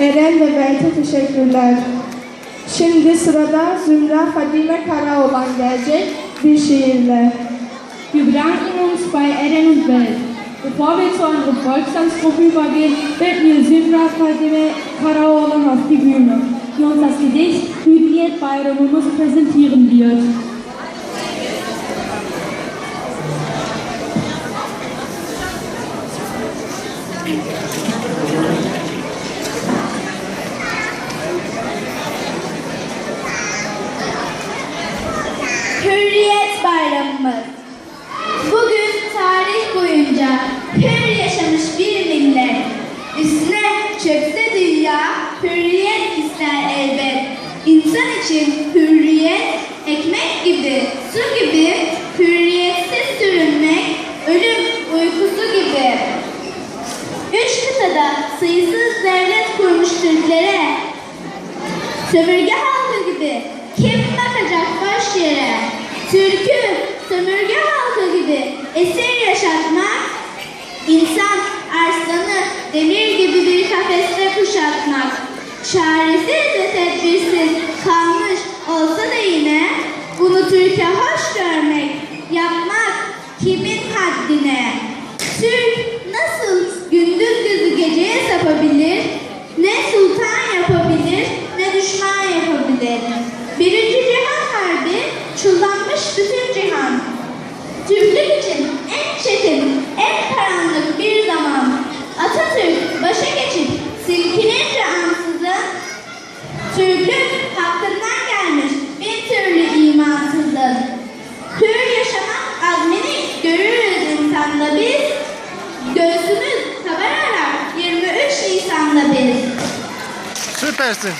Eren ve Berk'e teşekkürler. Şimdi sırada Zümra Fadime Karaoğlan gelecek bir şiirle. Wir bedanken uns bei Eren und Welt. Bevor wir zu unserer Volkstanzgruppe übergehen, bitten wir Sümra Fadime Karaoğlan auf die Bühne, die uns das Gedicht Hürriyet Bayramımız präsentieren wird. Hürriyet İnsan için hürriyet, ekmek gibi, su gibi, hürriyetsiz sürünmek, ölüm uykusu gibi. Üç kıtada sayısız devlet kurmuş Türklere, Sömürge halkı gibi kim bakacak boş yere? Türk'ü sömürge halkı gibi esir yaşatmak, insan çaresiz ve tedbirsiz kalmış olsa da yine bunu Türkiye hoş görmek, yapmak kimin haddine? Türk nasıl gündüz gözü geceye sapabilir, ne sultan yapabilir, ne düşman yapabilir. Birinci Cihan Harbi çullanmış bütün cihan. Türklük Türklük hakkından gelmiş bir türlü imansızlık. Hür yaşamak azmini görürüz insanda biz. Göğsümüz kabararak 23 Nisan'da biz. Süpersin.